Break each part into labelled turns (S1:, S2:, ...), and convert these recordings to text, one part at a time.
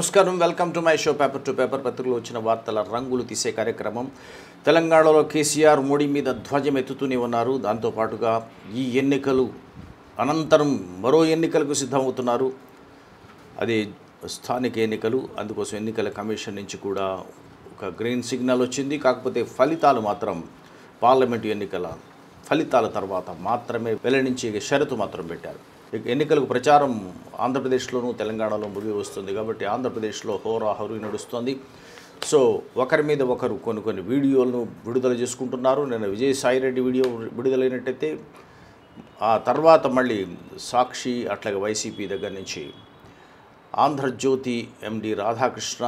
S1: నమస్కారం. Welcome to my show paper to paper పత్రికలో వచ్చిన వార్తల రంగులు తీసే కార్యక్రమం. తెలంగాణలో కేసీఆర్ మోడీ మీద ధ్వజం ఎత్తుతూనే ఉన్నారు. దాంతోపాటుగా ఈ ఎన్నికలు అనంతరం మరో ఎన్నికలకు సిద్ధమవుతున్నారు. అది స్థానిక ఎన్నికలు. అందుకోసం ఎన్నికల కమిషన్ నుంచి కూడా ఒక గ్రీన్ సిగ్నల్ వచ్చింది. కాకపోతే ఫలితాలు మాత్రం పార్లమెంటు ఎన్నికల ఫలితాల తర్వాత మాత్రమే వెల్లడించే షరతు మాత్రం పెట్టారు. ఎన్నికలకు ప్రచారం ఆంధ్రప్రదేశ్లోనూ తెలంగాణలో ముగి వస్తుంది కాబట్టి ఆంధ్రప్రదేశ్లో హోరాహోరు నడుస్తుంది. సో ఒకరి మీద ఒకరు కొన్ని కొన్ని వీడియోలను విడుదల చేసుకుంటున్నారు. నేను విజయసాయిరెడ్డి వీడియో విడుదలైనట్టయితే ఆ తర్వాత మళ్ళీ సాక్షి అట్లాగే వైసీపీ దగ్గర నుంచి ఆంధ్రజ్యోతి ఎండి రాధాకృష్ణ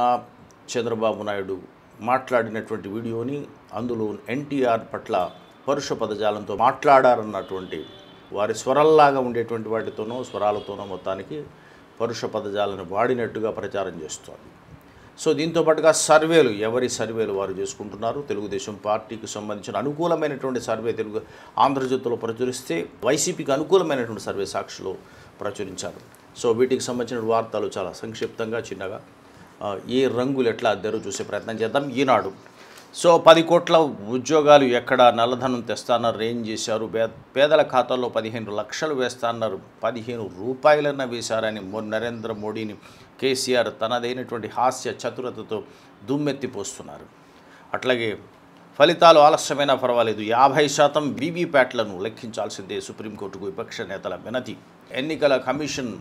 S1: చంద్రబాబు నాయుడు మాట్లాడినటువంటి వీడియోని అందులో ఎన్టీఆర్ పట్ల పరుష పదజాలంతో మాట్లాడారన్నటువంటి వారి స్వరంలాగా ఉండేటువంటి వాటితోనో స్వరాలతోనో మొత్తానికి పరుష పదజాలను వాడినట్టుగా ప్రచారం చేస్తోంది. సో దీంతో పాటుగా సర్వేలు ఎవరి సర్వేలు వారు చేసుకుంటున్నారు? తెలుగుదేశం పార్టీకి సంబంధించిన అనుకూలమైనటువంటి సర్వే తెలుగు ఆంధ్రజ్యోతిలో ప్రచురిస్తే వైసీపీకి అనుకూలమైనటువంటి సర్వే సాక్షిలో ప్రచురించారు. సో వీటికి సంబంధించిన వార్తలు చాలా సంక్షిప్తంగా చిన్నగా ఏ రంగులు ఎట్లా అద్దరు చూసే ప్రయత్నం చేద్దాం. ఈనాడు సో పది కోట్ల ఉద్యోగాలు ఎక్కడ నల్లధనం తెస్తాన్నారు ఏం చేశారు. పేదల ఖాతాల్లో పదిహేను లక్షలు వేస్తాన్నారు పదిహేను రూపాయలన్న వేశారని నరేంద్ర మోడీని కేసీఆర్ తనదైనటువంటి హాస్య చతురతతో దుమ్మెత్తిపోస్తున్నారు అట్లాగే ఫలితాలు ఆలస్యమైనా పర్వాలేదు. యాభై శాతం వీవీప్యాట్లను లెక్కించాల్సిందే సుప్రీంకోర్టుకు విపక్ష నేతల వినతి. ఎన్నికల కమిషన్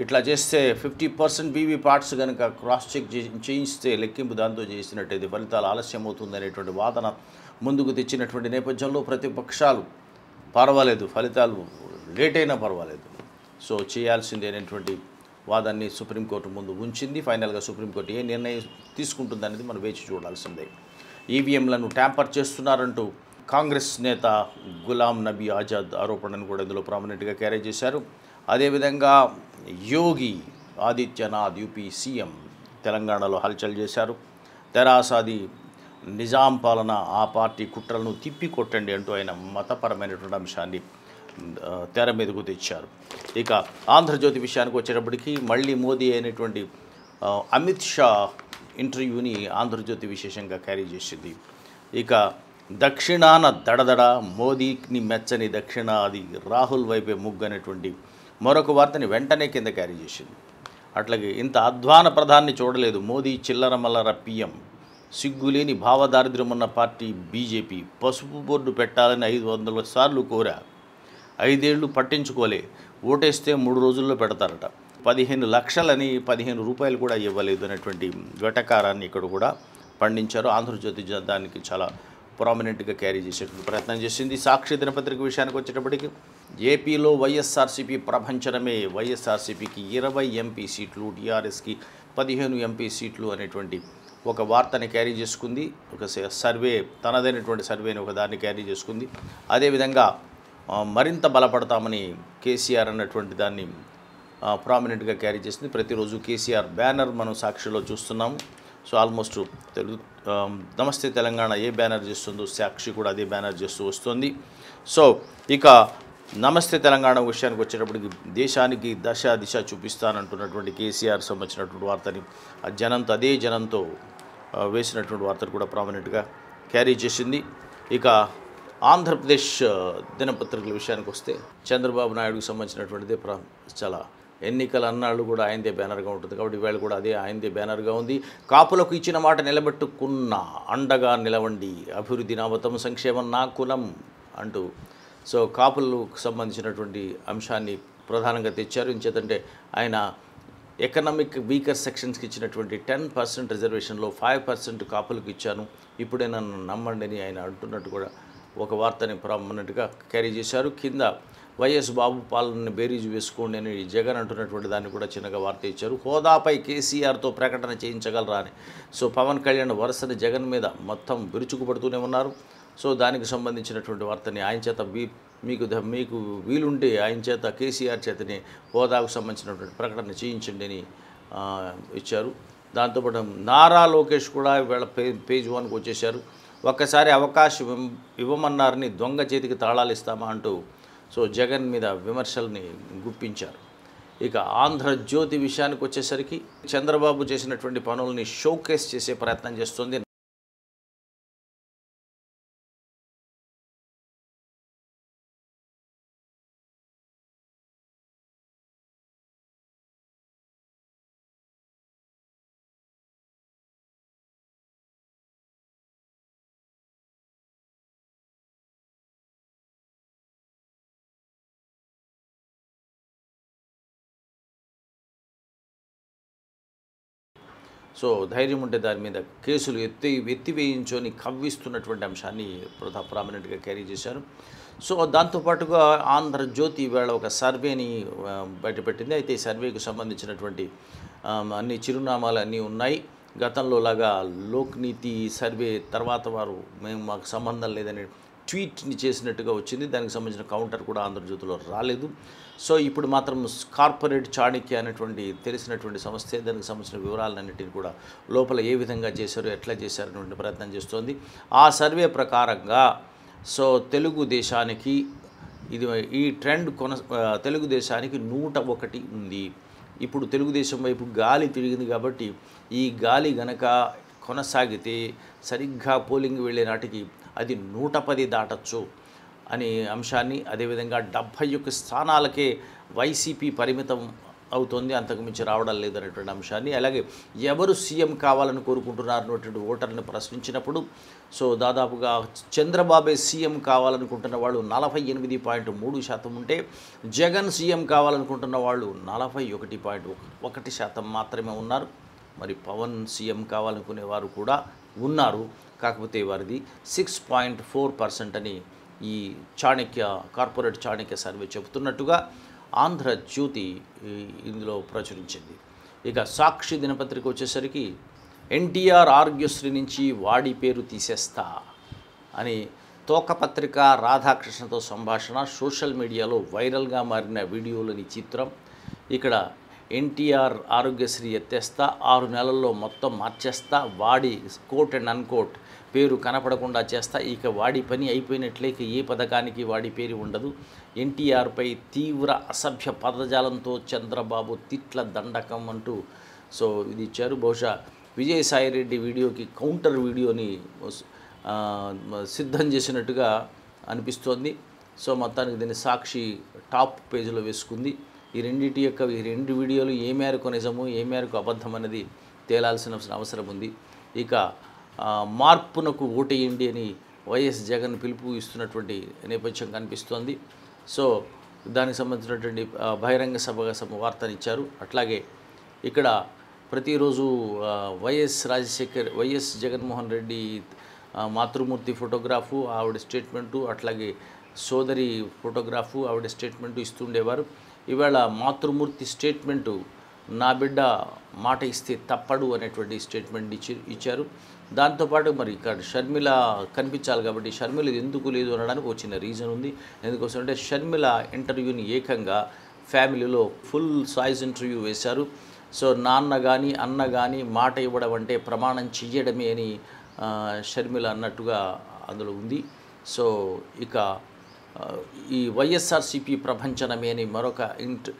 S1: ఇట్లా చేస్తే ఫిఫ్టీ పర్సెంట్ వీవీ పార్ట్స్ కనుక క్రాస్ చెక్ చేయిస్తే లెక్కింపు దాంతో చేసినట్టయితే ఫలితాలు ఆలస్యం అవుతుందనేటువంటి వాదన ముందుకు తెచ్చినటువంటి నేపథ్యంలో ప్రతిపక్షాలు పర్వాలేదు ఫలితాలు లేట్ అయినా పర్వాలేదు. సో చేయాల్సిందే అనేటువంటి వాదాన్ని సుప్రీంకోర్టు ముందు ఉంచింది. ఫైనల్గా సుప్రీంకోర్టు ఏ నిర్ణయం తీసుకుంటుందనేది మనం వేచి చూడాల్సిందే. ఈవీఎంలను ట్యాంపర్ చేస్తున్నారంటూ కాంగ్రెస్ నేత గులాం నబీ ఆజాద్ ఆరోపణను కూడా ఇందులో ప్రామినెంట్గా క్యారీ చేశారు. అదేవిధంగా యోగి ఆదిత్యనాథ్ యూపీ సీఎం తెలంగాణలో హల్చల్ చేశారు. తెరాసాది నిజాం పాలన ఆ పార్టీ కుట్రలను తిప్పి కొట్టండి అంటూ ఆయన మతపరమైనటువంటి అంశాన్ని తెర మీదకు తెచ్చారు. ఇక ఆంధ్రజ్యోతి విషయానికి వచ్చేటప్పటికి మళ్ళీ మోదీ అయినటువంటి అమిత్ షా ఇంటర్వ్యూని ఆంధ్రజ్యోతి విశేషంగా క్యారీ చేసింది. ఇక దక్షిణాన దడదడ మోదీని మెచ్చని దక్షిణాది రాహుల్ వైపే ముగ్గు అనేటువంటి మరొక వార్తని వెంటనే కింద క్యారీ చేసింది. అట్లాగే ఇంత అధ్వాన ప్రధాన్ని చూడలేదు మోదీ చిల్లర మల్లర పిఎం. సిగ్గులేని భావదారిద్ర్యం ఉన్న పార్టీ బీజేపీ పసుపు బోర్డు పెట్టాలని ఐదు వందల సార్లు కోరా. ఐదేళ్ళు పట్టించుకోలే. ఓటేస్తే మూడు రోజుల్లో పెడతారట. పదిహేను లక్షలని పదిహేను రూపాయలు కూడా ఇవ్వలేదు అనేటువంటి వెటకారాన్ని ఇక్కడ కూడా పండించారు. ఆంధ్రజ్యోతి దానికి చాలా ప్రామినెంట్గా క్యారీ చేసేటువంటి ప్రయత్నం చేసింది. సాక్షి దినపత్రిక విషయానికి వచ్చేటప్పటికి ఏపీలో వైఎస్ఆర్సీపీ ప్రభంచనమే వైఎస్ఆర్సీపీకి ఇరవై ఎంపీ సీట్లు టీఆర్ఎస్కి పదిహేను ఎంపీ సీట్లు అనేటువంటి ఒక వార్తని క్యారీ చేసుకుంది. ఒక సర్వే తనదైనటువంటి సర్వేని ఒక దాన్ని క్యారీ చేసుకుంది. అదేవిధంగా మరింత బలపడతామని కేసీఆర్ అన్నటువంటి దాన్ని ప్రామినెంట్గా క్యారీ చేసింది. ప్రతిరోజు కేసీఆర్ బ్యానర్ మనం సాక్షిలో చూస్తున్నాము. సో ఆల్మోస్ట్ తెలుగు నమస్తే తెలంగాణ ఏ బ్యానర్ చేస్తుందో సాక్షి కూడా అదే బ్యానర్ చేస్తూ వస్తుంది. సో ఇక నమస్తే తెలంగాణ విషయానికి వచ్చేటప్పటికి దేశానికి దశ దిశ చూపిస్తానంటున్నటువంటి కేసీఆర్ సంబంధించినటువంటి వార్తని ఆ జనంతో అదే జనంతో వేసినటువంటి వార్తను కూడా ప్రామినెంట్గా క్యారీ చేసింది. ఇక ఆంధ్రప్రదేశ్ దినపత్రికల విషయానికి వస్తే చంద్రబాబు నాయుడుకు సంబంధించినటువంటిదే ప్రా చాలా ఎన్నికల అన్నాళ్ళు కూడా ఆయనదే బ్యానర్గా ఉంటుంది కాబట్టి ఈవేళ కూడా అదే ఆయనదే బ్యానర్గా ఉంది. కాపులకు ఇచ్చిన మాట నిలబెట్టుకున్న అండగా నిలవండి అభివృద్ధి నామతం సంక్షేమం నా కులం అంటూ. సో కాపులకు సంబంధించినటువంటి అంశాన్ని ప్రధానంగా తెచ్చారు. ఇంచేతంటే ఆయన ఎకనామిక్ వీకర్ సెక్షన్స్కి ఇచ్చినటువంటి టెన్ పర్సెంట్ రిజర్వేషన్లో ఫైవ్ పర్సెంట్ కాపులకు ఇచ్చాను. ఇప్పుడే నన్ను నమ్మండి అని ఆయన అంటున్నట్టు కూడా ఒక వార్తని ప్రామినెంట్గా క్యారీ చేశారు. కింద వైఎస్ బాబు పాలనని బేరీజు వేసుకోండి అని జగన్ అంటున్నటువంటి దాన్ని కూడా చిన్నగా వార్త ఇచ్చారు. హోదాపై కేసీఆర్తో ప్రకటన చేయించగలరా అని. సో పవన్ కళ్యాణ్ వరుసని జగన్ మీద మొత్తం విరుచుకుపడుతూనే ఉన్నారు. సో దానికి సంబంధించినటువంటి వార్తని ఆయన చేత మీకు ద- మీకు వీలుంటే ఆయన చేత కేసీఆర్ చేతని హోదాకు సంబంధించినటువంటి ప్రకటన చేయించండి అని ఇచ్చారు. దాంతోపాటు నారా లోకేష్ కూడా వీళ్ళ పే పేజ్ వన్కి వచ్చేశారు. ఒక్కసారి అవకాశం ఇవ్వమన్నారని దొంగ చేతికి తాళాలు ఇస్తామా అంటూ సో జగన్ మీద విమర్శల్ని గుప్పించారు. ఇక ఆంధ్రజ్యోతి విషయానికి వచ్చేసరికి చంద్రబాబు చేసినటువంటి పనుల్ని షోకేస్ చేసే ప్రయత్నం చేస్తుంది. సో ధైర్యం ఉంటే దాని మీద కేసులు ఎత్తి ఎత్తివేయించుకొని కవ్విస్తున్నటువంటి అంశాన్ని ప్రధా ప్రామినెంట్గా క్యారీ చేశారు. సో దాంతోపాటుగా ఆంధ్రజ్యోతి ఈవేళ ఒక సర్వేని బయటపెట్టింది. అయితే ఈ సర్వేకు సంబంధించినటువంటి అన్ని చిరునామాలు అన్నీ ఉన్నాయి. గతంలో లాగా లోక్నీతి సర్వే తర్వాత వారు మేము మాకు సంబంధం లేదని ట్వీట్ని చేసినట్టుగా వచ్చింది. దానికి సంబంధించిన కౌంటర్ కూడా ఆంధ్రజ్యోతిలో రాలేదు. సో ఇప్పుడు మాత్రం కార్పొరేట్ చాణక్య అనేటువంటి తెలిసినటువంటి సంస్థే దానికి సంబంధించిన వివరాలన్నింటినీ కూడా లోపల ఏ విధంగా చేశారు ఎట్లా చేశారు అనేటువంటి ప్రయత్నం చేస్తోంది. ఆ సర్వే ప్రకారంగా సో తెలుగుదేశానికి ఇది ఈ ట్రెండ్ కొన తెలుగుదేశానికి నూట ఒకటి ఉంది. ఇప్పుడు తెలుగుదేశం వైపు గాలి తిరిగింది కాబట్టి ఈ గాలి గనక కొనసాగితే సరిగ్గా పోలింగ్ వెళ్ళే నాటికి అది నూట పది దాటచ్చు అనే అంశాన్ని అదేవిధంగా డెబ్భై ఒక్క స్థానాలకే వైసీపీ పరిమితం అవుతోంది. అంతకుమించి రావడం లేదనేటువంటి అంశాన్ని అలాగే ఎవరు సీఎం కావాలని కోరుకుంటున్నారు అనేటువంటి ఓటర్ని ప్రశ్నించినప్పుడు సో దాదాపుగా చంద్రబాబే సీఎం కావాలనుకుంటున్న వాళ్ళు నలభై ఎనిమిది పాయింట్ మూడు శాతం ఉంటే జగన్ సీఎం కావాలనుకుంటున్న వాళ్ళు నలభై ఒకటి పాయింట్ ఒకటి శాతం మాత్రమే ఉన్నారు. మరి పవన్ సీఎం కావాలనుకునే వారు కూడా ఉన్నారు. కాకపోతే వారిది సిక్స్ పాయింట్ ఫోర్ పర్సెంట్ అని ఈ చాణక్య కార్పొరేట్ చాణక్య సర్వే చెబుతున్నట్టుగా ఆంధ్రజ్యోతి ఇందులో ప్రచురించింది. ఇక సాక్షి దినపత్రిక వచ్చేసరికి ఎన్టీఆర్ ఆరోగ్యశ్రీ నుంచి వాడి పేరు తీసేస్తా అని తోకపత్రిక రాధాకృష్ణతో సంభాషణ సోషల్ మీడియాలో వైరల్గా మారిన వీడియోలోని చిత్రం. ఇక్కడ ఎన్టీఆర్ ఆరోగ్యశ్రీ ఎత్తేస్తా ఆరు నెలల్లో మొత్తం మార్చేస్తా వాడి కోట్ అండ్ అన్కోట్ పేరు కనపడకుండా చేస్తా. ఇక వాడి పని అయిపోయినట్లే ఇక ఏ పథకానికి వాడి పేరు ఉండదు. ఎన్టీఆర్పై తీవ్ర అసభ్య పదజాలంతో చంద్రబాబు తిట్ల దండకం అంటూ సో ఇది ఇచ్చారు. బహుశా విజయసాయిరెడ్డి వీడియోకి కౌంటర్ వీడియోని సిద్ధం చేసినట్టుగా అనిపిస్తోంది. సో మొత్తానికి దీన్ని సాక్షి టాప్ పేజీలో వేసుకుంది. ఈ రెండింటి యొక్క ఈ రెండు వీడియోలు ఏ మేరకు నిజము ఏ మేరకు అబద్ధం అనేది తేలాల్సిన అవసరం ఉంది. ఇక మార్పునకు ఓటేయండి అని వైఎస్ జగన్ పిలుపు ఇస్తున్నటువంటి నేపథ్యం కనిపిస్తోంది. సో దానికి సంబంధించినటువంటి బహిరంగ సభగా వార్తను వార్తనిచ్చారు అట్లాగే ఇక్కడ ప్రతిరోజు వైఎస్ రాజశేఖర్ వైఎస్ జగన్మోహన్ రెడ్డి మాతృమూర్తి ఫోటోగ్రాఫు ఆవిడ స్టేట్మెంటు అట్లాగే సోదరి ఫోటోగ్రాఫు ఆవిడ స్టేట్మెంటు ఇస్తుండేవారు. ఇవాళ మాతృమూర్తి స్టేట్మెంటు నా బిడ్డ మాట ఇస్తే తప్పడు అనేటువంటి స్టేట్మెంట్ ఇచ్చి ఇచ్చారు. దాంతోపాటు మరి ఇక్కడ షర్మిల కనిపించాలి కాబట్టి షర్మిల ఇది ఎందుకు లేదు అనడానికి ఒక చిన్న రీజన్ ఉంది. ఎందుకోసం అంటే షర్మిల ఇంటర్వ్యూని ఏకంగా ఫ్యామిలీలో ఫుల్ సైజ్ ఇంటర్వ్యూ వేశారు. సో నాన్న కానీ అన్న కానీ మాట ఇవ్వడం అంటే ప్రమాణం చెయ్యడమే అని షర్మిల అన్నట్టుగా అందులో ఉంది. సో ఇక ఈ వైఎస్ఆర్సిపి ప్రపంచనమే అని మరొక ఇంట్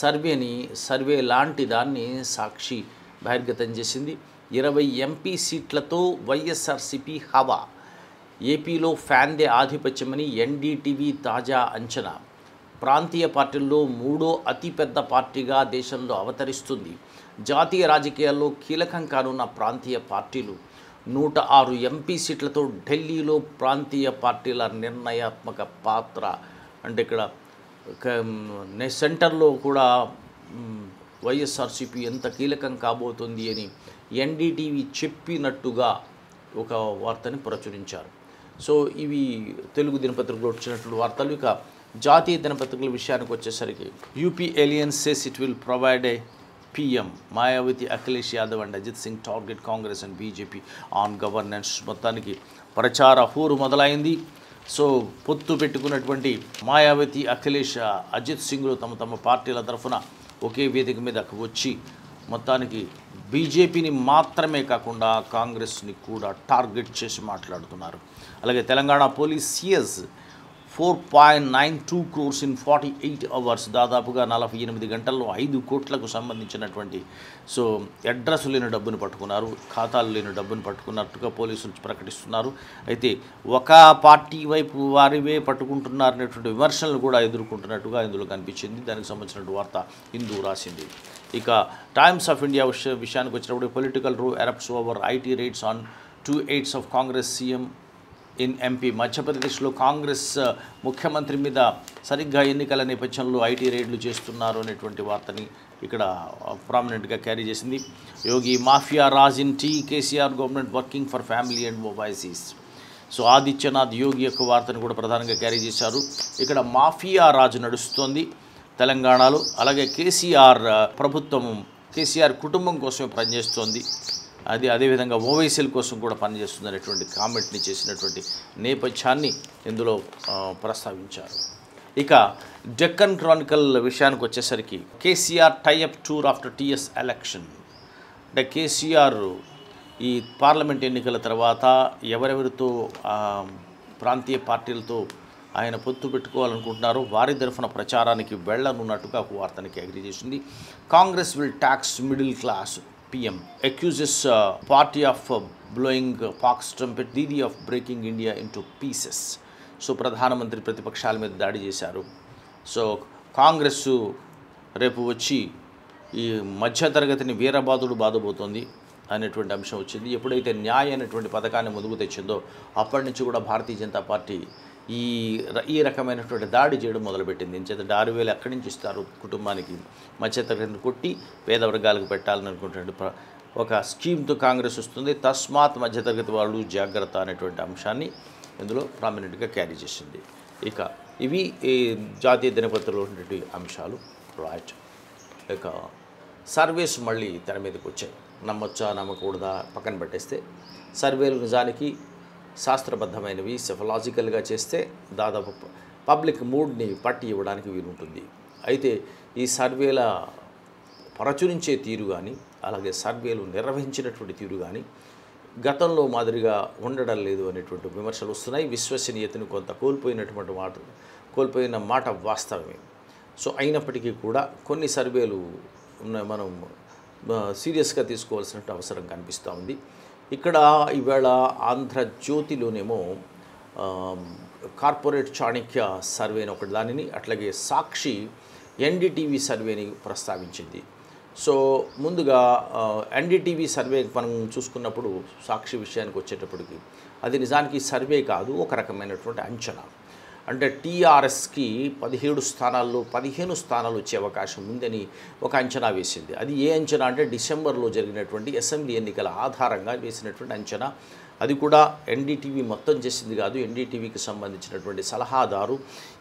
S1: సర్వేని సర్వే లాంటి దాన్ని సాక్షి బహిర్గతం చేసింది. ఇరవై ఎంపీ సీట్లతో వైఎస్ఆర్సిపి హవా. ఏపీలో ఫ్యాన్దే ఆధిపత్యమని ఎన్డీటీవీ తాజా అంచనా. ప్రాంతీయ పార్టీల్లో మూడో అతిపెద్ద పార్టీగా దేశంలో అవతరిస్తుంది. జాతీయ రాజకీయాల్లో కీలకం కానున్న ప్రాంతీయ పార్టీలు. నూట ఆరు ఎంపీ సీట్లతో ఢిల్లీలో ప్రాంతీయ పార్టీల నిర్ణయాత్మక పాత్ర. అంటే ఇక్కడ సెంటర్లో కూడా వైఎస్ఆర్సీపీ ఎంత కీలకం కాబోతుంది అని ఎన్డీటీవీ చెప్పినట్టుగా ఒక వార్తని ప్రచురించారు. సో ఇవి తెలుగు దినపత్రికలో వచ్చినటువంటి వార్తలు. ఇక జాతీయ దినపత్రికల విషయానికి వచ్చేసరికి UP alliance says it will provide a PM Mayawati Akhilesh Yadav and Ajit Singh target Congress and BJP on governance. మొత్తానికి ప్రచార హూరు మొదలైంది. సో పొత్తు పెట్టుకున్నటువంటి మాయావతి అఖిలేష్ అజిత్ సింగ్లు తమ తమ పార్టీల తరఫున ఒకే వేదిక మీద వచ్చి మొత్తానికి బీజేపీని మాత్రమే కాకుండా కాంగ్రెస్ని కూడా టార్గెట్ చేసి మాట్లాడుతున్నారు. అలాగే Telangana police seizes four point nine two crores in forty eight hours దాదాపుగా నలభై ఎనిమిది గంటల్లో ఐదు కోట్లకు సంబంధించినటువంటి సో అడ్రస్ లేని డబ్బును పట్టుకున్నారు ఖాతాలు లేని డబ్బును పట్టుకున్నట్టుగా పోలీసులు ప్రకటిస్తున్నారు. అయితే ఒక పార్టీ వైపు వారివే పట్టుకుంటున్నారనేటువంటి విమర్శలను కూడా ఎదుర్కొంటున్నట్టుగా ఇందులో కనిపించింది. దానికి సంబంధించినటువంటి వార్త హిందూ రాసింది. ఇక టైమ్స్ ఆఫ్ ఇండియా విషయ విషయానికి వచ్చినప్పుడు political row erupts over IT raids on two aides of Congress CM in MP. మధ్యప్రదేశ్లో కాంగ్రెస్ ముఖ్యమంత్రి మీద సరిగ్గా ఎన్నికల నేపథ్యంలో ఐటీ రైడ్లు చేస్తున్నారు అనేటువంటి వార్తని ఇక్కడ ప్రామినెంట్గా క్యారీ చేసింది. Yogi mafia raj in T KCR government working for family and మొబైసీస్ so Adityanath Yogi యొక్క వార్తను కూడా ప్రధానంగా క్యారీ చేశారు. ఇక్కడ మాఫియా రాజు నడుస్తోంది తెలంగాణలో. అలాగే కేసీఆర్ ప్రభుత్వం కేసీఆర్ కుటుంబం కోసమే పనిచేస్తోంది. అది అదేవిధంగా ఓవైసీల కోసం కూడా పనిచేస్తుందనేటువంటి కామెంట్ని చేసినటువంటి నేపథ్యాన్ని ఇందులో ప్రస్తావించారు. ఇక డెక్కన్ క్రానికల్ విషయానికి వచ్చేసరికి KCR tie up tour after TS election. అంటే కేసీఆర్ ఈ పార్లమెంట్ ఎన్నికల తర్వాత ఎవరెవరితో ప్రాంతీయ పార్టీలతో ఆయన పొత్తు పెట్టుకోవాలనుకుంటున్నారో వారి తరఫున ప్రచారానికి వెళ్ళనున్నట్టుగా ఒక వార్తనికి అగ్రి చేసింది. Congress will tax middle class PM accuses party of blowing Pak's trumpet Didi of breaking India into pieces so ప్రధానమంత్రి ప్రతిపక్షాల మీద దాడి చేశారు. సో కాంగ్రెస్ రేపు వచ్చి ఈ మధ్యతరగతిని వీరబాదుడు బాధబోతోంది అనేటువంటి అంశం వచ్చింది. ఎప్పుడైతే న్యాయ అనేటువంటి పథకాన్ని ముందుకు తెచ్చిందో అప్పటి నుంచి కూడా భారతీయ జనతా పార్టీ ఈ ర- ఈ రకమైనటువంటి దాడి చేయడం మొదలుపెట్టింది. ఇంచేత ఆరు వేలు ఎక్కడి నుంచి ఇస్తారు కుటుంబానికి? మధ్యతరగతిని కొట్టి పేద వర్గాలకు పెట్టాలని అనుకుంటున్న ప్ర- ఒక స్కీమ్తో కాంగ్రెస్ వస్తుంది. తస్మాత్ మధ్యతరగతి వాళ్ళు జాగ్రత్త అనేటువంటి అంశాన్ని ఇందులో ప్రామినెంట్గా క్యారీ చేసింది. ఇక ఇవి ఈ జాతీయ దినపత్రికలో ఉన్నటువంటి అంశాలు. రైట్. ఇక సర్వేస్ మళ్ళీ తెర మీదకి వచ్చాయి. నమ్మొచ్చా? నమ్మకూడదా? పక్కన పెట్టేస్తే. సర్వేలు నిజానికి శాస్త్రబద్ధమైనవి సెఫలాజికల్గా చేస్తే దాదాపు పబ్లిక్ మూడ్ని పట్టి ఇవ్వడానికి వీలుంటుంది. అయితే ఈ సర్వేల ప్రచురించే తీరు కానీ అలాగే సర్వేలు నిర్వహించినటువంటి తీరు కానీ గతంలో మాదిరిగా ఉండడం లేదు అనేటువంటి విమర్శలు వస్తున్నాయి. విశ్వసనీయతను కొంత కోల్పోయినటువంటి మాట కోల్పోయిన మాట వాస్తవమే. సో అయినప్పటికీ కూడా కొన్ని సర్వేలు ఉన్న మనం సీరియస్గా తీసుకోవాల్సిన అవసరం కనిపిస్తూ ఉంది. ఇక్కడ ఈవేళ ఆంధ్రజ్యోతిలోనేమో కార్పొరేట్ చాణక్య సర్వేని ఒకటి దానిని అట్లాగే సాక్షి ఎన్డీటీవీ సర్వేని ప్రస్తావించింది. సో ముందుగా ఎన్డీటీవీ సర్వే మనం చూసుకున్నప్పుడు సాక్షి విషయానికి వచ్చేటప్పటికి అది నిజానికి సర్వే కాదు ఒక రకమైనటువంటి అంచనా. అంటే టీఆర్ఎస్కి పదిహేడు స్థానాల్లో పదిహేను స్థానాలు వచ్చే అవకాశం ఉందని ఒక అంచనా వేసింది. అది ఏ అంచనా అంటే డిసెంబర్లో జరిగినటువంటి అసెంబ్లీ ఎన్నికల ఆధారంగా వేసినటువంటి అంచనా. అది కూడా ఎన్డీటీవీ మొత్తం చేసింది కాదు ఎన్డీటీవీకి సంబంధించినటువంటి సలహాదారు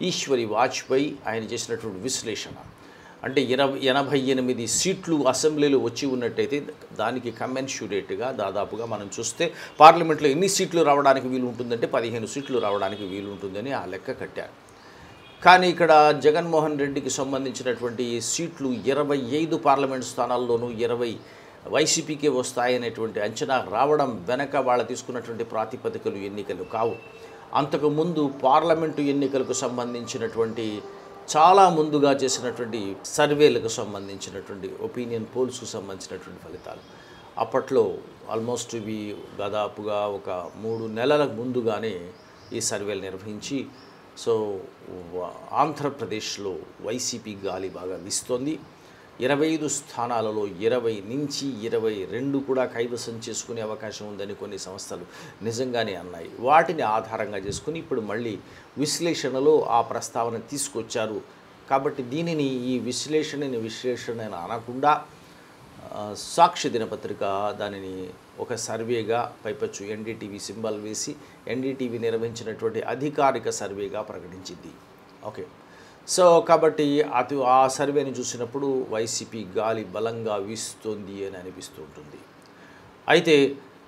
S1: ఈశ్వరి వాజ్పేయి ఆయన చేసినటువంటి విశ్లేషణ. అంటే ఇరవై ఎనభై ఎనిమిది సీట్లు అసెంబ్లీలో వచ్చి ఉన్నట్టయితే దానికి కమెన్ష్యూరేట్గా దాదాపుగా మనం చూస్తే పార్లమెంట్లో ఎన్ని సీట్లు రావడానికి వీలు ఉంటుందంటే పదిహేను సీట్లు రావడానికి వీలు ఉంటుందని ఆ లెక్క కట్టారు. కానీ ఇక్కడ జగన్మోహన్ రెడ్డికి సంబంధించినటువంటి సీట్లు ఇరవై ఐదు పార్లమెంట్ స్థానాల్లోనూ ఇరవై వైసీపీకే వస్తాయనేటువంటి అంచనా రావడం వెనక వాళ్ళు తీసుకున్నటువంటి ప్రాతిపదికలు ఎన్నికలు కావు. అంతకుముందు పార్లమెంటు ఎన్నికలకు సంబంధించినటువంటి చాలా ముందుగా చేసినటువంటి సర్వేలకు సంబంధించినటువంటి ఒపీనియన్ పోల్స్కు సంబంధించినటువంటి ఫలితాలు. అప్పట్లో ఆల్మోస్ట్ ఇవి దాదాపుగా ఒక మూడు నెలల ముందుగానే ఈ సర్వేలు నిర్వహించి సో ఆంధ్రప్రదేశ్లో వైసీపీ గాలి బాగా వీస్తోంది. ఇరవై ఐదు స్థానాలలో ఇరవై నుంచి ఇరవై రెండు కూడా కైవసం చేసుకునే అవకాశం ఉందని కొన్ని సంస్థలు నిజంగానే అన్నాయి. వాటిని ఆధారంగా చేసుకుని ఇప్పుడు మళ్ళీ విశ్లేషణలో ఆ ప్రస్తావన తీసుకొచ్చారు. కాబట్టి దీనిని ఈ విశ్లేషణని విశ్లేషణ అనకుండా సాక్షి దినపత్రిక దానిని ఒక సర్వేగా పైపచ్చు. ఎన్డీటీవీ సింబల్ వేసి ఎన్డీటీవీ నిర్వహించినటువంటి అధికారిక సర్వేగా ప్రకటించింది. ఓకే. సో కాబట్టి అటు ఆ సర్వేని చూసినప్పుడు వైసీపీ గాలి బలంగా వీస్తుంది అని అనిపిస్తూ ఉంటుంది. అయితే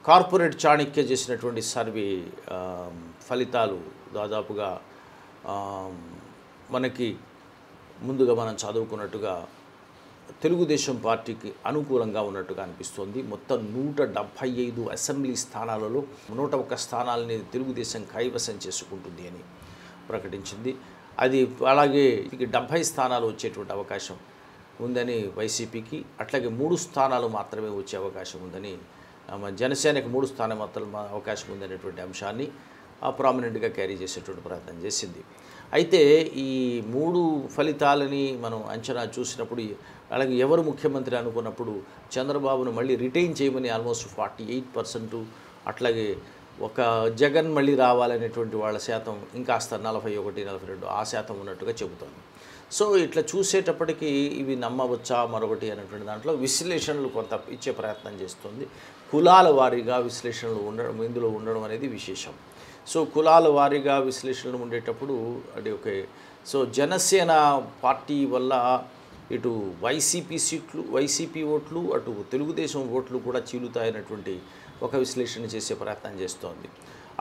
S1: కార్పొరేట్ చాణక్య చేసినటువంటి సర్వే ఫలితాలు దాదాపుగా మనకి ముందుగా మనం చదువుకున్నట్టుగా తెలుగుదేశం పార్టీకి అనుకూలంగా ఉన్నట్టుగా అనిపిస్తోంది. మొత్తం నూట డెబ్భై ఐదు అసెంబ్లీ స్థానాలలో నూట ఒక్క స్థానాలని తెలుగుదేశం కైవసం చేసుకుంటుంది అని ప్రకటించింది. అది అలాగే ఇది డెబ్భై స్థానాలు వచ్చేటువంటి అవకాశం ఉందని వైసీపీకి అట్లాగే మూడు స్థానాలు మాత్రమే వచ్చే అవకాశం ఉందని జనసేనకి మూడు స్థానం మాత్రం అవకాశం ఉందనేటువంటి అంశాన్ని ప్రామినెంట్గా క్యారీ చేసేటువంటి ప్రయత్నం చేసింది. అయితే ఈ మూడు ఫలితాలని మనం అంచనా చూసినప్పుడు అలాగే ఎవరు ముఖ్యమంత్రి అనుకున్నప్పుడు చంద్రబాబును మళ్ళీ రిటైన్ చేయమని ఆల్మోస్ట్ ఫార్టీ ఎయిట్ పర్సెంట్ అట్లాగే ఒక జగన్ మళ్ళీ రావాలనేటువంటి వాళ్ళ శాతం ఇంకాస్త నలభై ఒకటి నలభై రెండు ఆ శాతం ఉన్నట్టుగా చెబుతోంది. సో ఇట్లా చూసేటప్పటికీ ఇవి నమ్మవచ్చా మరొకటి అనేటువంటి దాంట్లో విశ్లేషణలు కొంత ఇచ్చే ప్రయత్నం చేస్తుంది. కులాల వారీగా విశ్లేషణలు ఉండడం ఇందులో ఉండడం అనేది విశేషం. సో కులాల వారీగా విశ్లేషణలు ఉండేటప్పుడు అది ఓకే. సో జనసేన పార్టీ వల్ల ఇటు వైసీపీ సీట్లు వైసీపీ ఓట్లు అటు తెలుగుదేశం ఓట్లు కూడా చీలుతాయన్నటువంటి ఒక విశ్లేషణ చేసే ప్రయత్నం చేస్తోంది.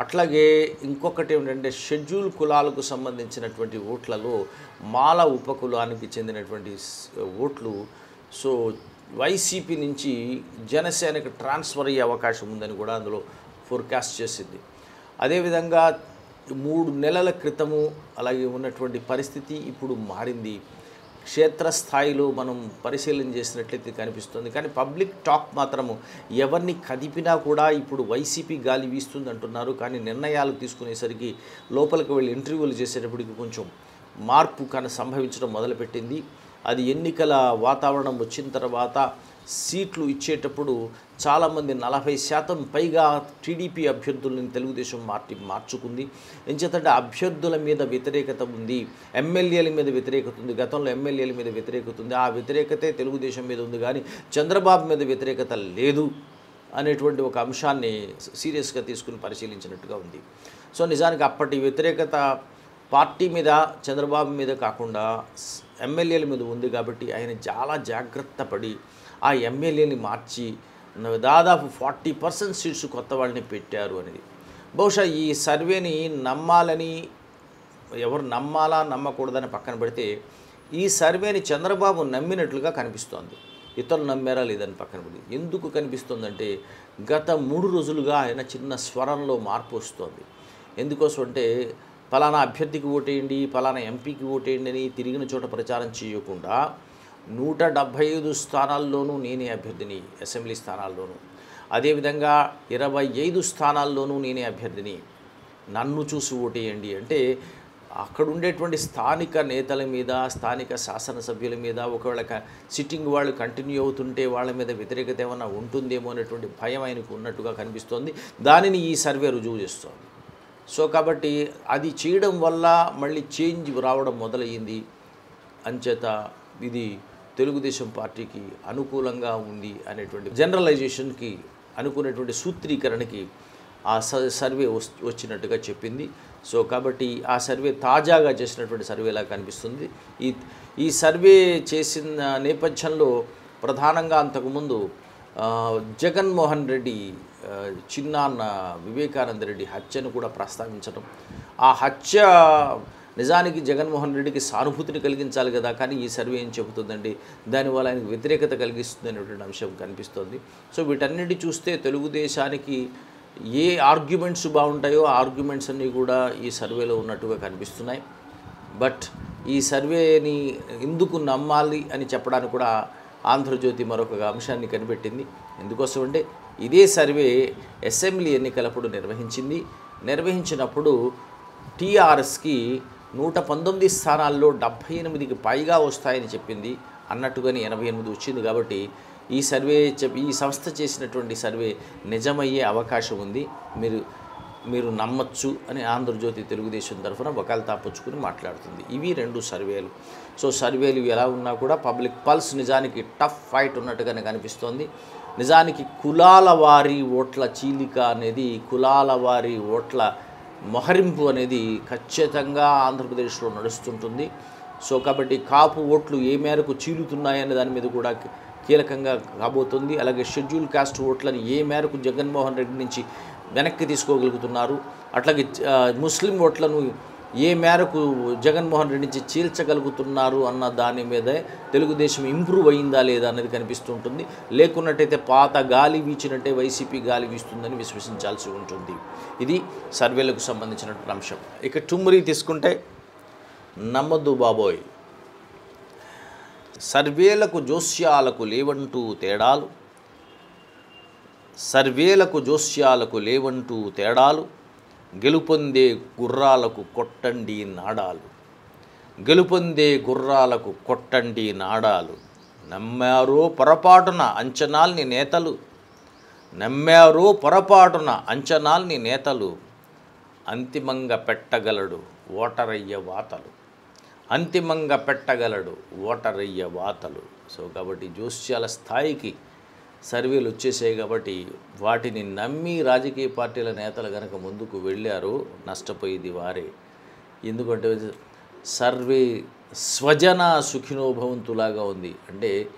S1: అట్లాగే ఇంకొకటి ఏంటంటే షెడ్యూల్ కులాలకు సంబంధించినటువంటి ఓట్లలో మాల ఉపకులానికి చెందినటువంటి ఓట్లు. సో వైసీపీ నుంచి జనసేనకి ట్రాన్స్ఫర్ అయ్యే అవకాశం ఉందని కూడా అందులో ఫోర్కాస్ట్ చేసింది. అదేవిధంగా మూడు నెలల క్రితము అలాగే ఉన్నటువంటి పరిస్థితి ఇప్పుడు మారింది. క్షేత్రస్థాయిలో మనం పరిశీలన చేసినట్లయితే కనిపిస్తుంది. కానీ పబ్లిక్ టాక్ మాత్రము ఎవరిని కదిపినా కూడా ఇప్పుడు వైసీపీ గాలి వీస్తుంది అంటున్నారు కానీ నిర్ణయాలు తీసుకునేసరికి లోపలికి వెళ్ళి ఇంటర్వ్యూలు చేసేటప్పటికి కొంచెం మార్పు కానీ సంభవించడం మొదలుపెట్టింది. అది ఎన్నికల వాతావరణం వచ్చిన తర్వాత సీట్లు ఇచ్చేటప్పుడు చాలామంది నలభై శాతం పైగా టీడీపీ అభ్యర్థులను తెలుగుదేశం పార్టీ మార్చుకుంది. ఎంచేతంటే అభ్యర్థుల మీద వ్యతిరేకత ఉంది. ఎమ్మెల్యేల మీద వ్యతిరేకత ఉంది. గతంలో ఎమ్మెల్యేల మీద వ్యతిరేకత ఉంది. ఆ వ్యతిరేకతే తెలుగుదేశం మీద ఉంది కానీ చంద్రబాబు మీద వ్యతిరేకత లేదు అనేటువంటి ఒక అంశాన్ని సీరియస్గా తీసుకుని పరిశీలించినట్టుగా ఉంది. సో నిజానికి అప్పటి వ్యతిరేకత పార్టీ మీద చంద్రబాబు మీద కాకుండా ఎమ్మెల్యేల మీద ఉంది కాబట్టి ఆయన చాలా జాగ్రత్త పడి ఆ ఎమ్మెల్యేని మార్చి దాదాపు ఫార్టీ పర్సెంట్ సీట్స్ కొత్త వాళ్ళని పెట్టారు అనేది. బహుశా ఈ సర్వేని నమ్మాలని ఎవరు నమ్మాలా నమ్మకూడదని పక్కన పెడితే ఈ సర్వేని చంద్రబాబు నమ్మినట్లుగా కనిపిస్తోంది. ఇతరులు నమ్మారా లేదని పక్కన పెడి ఎందుకు కనిపిస్తుందంటే గత మూడు రోజులుగా ఆయన చిన్న స్వరంలో మార్పు వస్తోంది. ఎందుకోసం అంటే ఫలానా అభ్యర్థికి ఓటేయండి ఫలానా ఎంపీకి ఓటేయండి అని తిరిగిన చోట ప్రచారం చేయకుండా నూట డెబ్భై ఐదు స్థానాల్లోనూ నేనే అభ్యర్థిని అసెంబ్లీ స్థానాల్లోనూ. అదేవిధంగా ఇరవై ఐదు స్థానాల్లోనూ నేనే అభ్యర్థిని. నన్ను చూసి ఓటేయండి అంటే అక్కడ ఉండేటువంటి స్థానిక నేతల మీద స్థానిక శాసనసభ్యుల మీద ఒకవేళ క- సిట్టింగ్ వాళ్ళు కంటిన్యూ అవుతుంటే వాళ్ళ మీద వ్యతిరేకత ఏమైనా ఉంటుందేమో అనేటువంటి భయం ఆయనకు ఉన్నట్టుగా కనిపిస్తోంది. దానిని ఈ సర్వే రుజువు చేస్తోంది. సో కాబట్టి అది చేయడం వల్ల మళ్ళీ చేంజ్ రావడం మొదలయ్యింది. అంచేత ఇది తెలుగుదేశం పార్టీకి అనుకూలంగా ఉంది అనేటువంటి జనరలైజేషన్కి అనుకునేటువంటి సూత్రీకరణకి ఆ సర్వే వచ్చినట్టుగా చెప్పింది. సో కాబట్టి ఆ సర్వే తాజాగా చేసినటువంటి సర్వేలా కనిపిస్తుంది. ఈ ఈ సర్వే చేసిన నేపథ్యంలో ప్రధానంగా అంతకుముందు జగన్మోహన్ రెడ్డి చిన్నాన్న వివేకానంద రెడ్డి హత్యను కూడా ప్రస్తావించడం ఆ హత్య నిజానికి జగన్మోహన్ రెడ్డికి సానుభూతిని కలిగించాలి కదా కానీ ఈ సర్వే ఏం చెబుతుందండి? దానివల్ల ఆయనకు వ్యతిరేకత కలిగిస్తుంది అనేటువంటి అంశం కనిపిస్తోంది. సో వీటన్నిటి చూస్తే తెలుగుదేశానికి ఏ ఆర్గ్యుమెంట్స్ బాగుంటాయో ఆ ఆర్గ్యుమెంట్స్ అన్నీ కూడా ఈ సర్వేలో ఉన్నట్టుగా కనిపిస్తున్నాయి. బట్ ఈ సర్వేని ఎందుకు నమ్మాలి అని చెప్పడానికి కూడా ఆంధ్రజ్యోతి మరొక అంశాన్ని కనిపెట్టింది. ఎందుకోసం అంటే ఇదే సర్వే అసెంబ్లీ ఎన్నికలప్పుడు నిర్వహించింది. నిర్వహించినప్పుడు టీఆర్ఎస్కి నూట పంతొమ్మిది స్థానాల్లో డెబ్భై ఎనిమిదికి పైగా వస్తాయని చెప్పింది. అన్నట్టుగానే ఎనభై ఎనిమిది వచ్చింది కాబట్టి ఈ సర్వే చెప్ ఈ సంస్థ చేసినటువంటి సర్వే నిజమయ్యే అవకాశం ఉంది. మీరు మీరు నమ్మచ్చు అని ఆంధ్రజ్యోతి తెలుగుదేశం తరఫున ఒకళ్ళు తాపుచ్చుకుని మాట్లాడుతుంది. ఇవి రెండు సర్వేలు. సో సర్వేలు ఎలా ఉన్నా కూడా పబ్లిక్ పల్స్ నిజానికి టఫ్ ఫైట్ ఉన్నట్టుగానే కనిపిస్తోంది. నిజానికి కులాల వారి ఓట్ల చీలిక అనేది కులాల వారి ఓట్ల మొహరింపు అనేది ఖచ్చితంగా ఆంధ్రప్రదేశ్లో నడుస్తుంటుంది. సో కాబట్టి కాపు ఓట్లు ఏ మేరకు చీలుతున్నాయనే దాని మీద కూడా కీలకంగా కాబోతుంది అలాగే షెడ్యూల్ కాస్ట్ ఓట్లను ఏ మేరకు జగన్మోహన్ రెడ్డి నుంచి వెనక్కి తీసుకోగలుగుతున్నారు. అట్లాగే ముస్లిం ఓట్లను ఏ మేరకు జగన్మోహన్ రెడ్డి నుంచి చీల్చగలుగుతున్నారు అన్న దాని మీదే తెలుగుదేశం ఇంప్రూవ్ అయిందా లేదా అనేది కనిపిస్తుంటుంది. లేకున్నట్టయితే పాత గాలి వీచినట్టే వైసీపీ గాలి వీస్తుందని విశ్వసించాల్సి ఉంటుంది. ఇది సర్వేలకు సంబంధించినటువంటి అంశం. ఇక టుమ్మరి తీసుకుంటే నమ్మదు బాబోయ్. సర్వేలకు జోస్యాలకు లేవంటూ తేడాలు. సర్వేలకు జోస్యాలకు లేవంటూ తేడాలు. గెలుపొందే గుర్రాలకు కొట్టండి నాడాలు. గెలుపొందే గుర్రాలకు కొట్టండి నాడాలు. నమ్మారో పొరపాటున అంచనాల్ని నేతలు. నమ్మారో పొరపాటున అంచనాల్ని నేతలు. అంతిమంగా పెట్టగలడు ఓటరయ్య వాతలు. అంతిమంగా పెట్టగలడు ఓటరయ్య వాతలు. సో కాబట్టి జోస్యాల స్థాయికి సర్వేలు వచ్చేసాయి కాబట్టి వాటిని నమ్మి రాజకీయ పార్టీల నేతలు కనుక ముందుకు వెళ్ళారు నష్టపోయేది వారే. ఎందుకంటే సర్వే స్వజన సుఖినోభవంతులాగా ఉంది. అంటే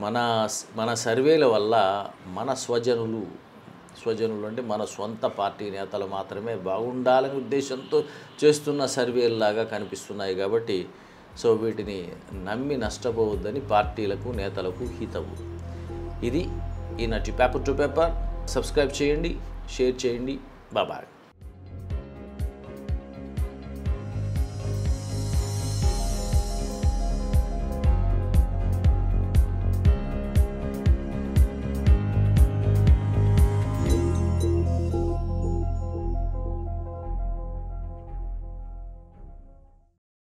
S1: మన మన సర్వేల వల్ల మన స్వజనులు స్వజనులు అంటే మన సొంత పార్టీ నేతలు మాత్రమే బాగుండాలనే ఉద్దేశంతో చేస్తున్న సర్వేల్లాగా కనిపిస్తున్నాయి కాబట్టి సో వీటిని నమ్మి నష్టపోవద్దని పార్టీలకు నేతలకు హితవు. ఇది ఈనాటి పేపర్ టు పేపర్. సబ్స్క్రైబ్ చేయండి షేర్ చేయండి. బాబాయ్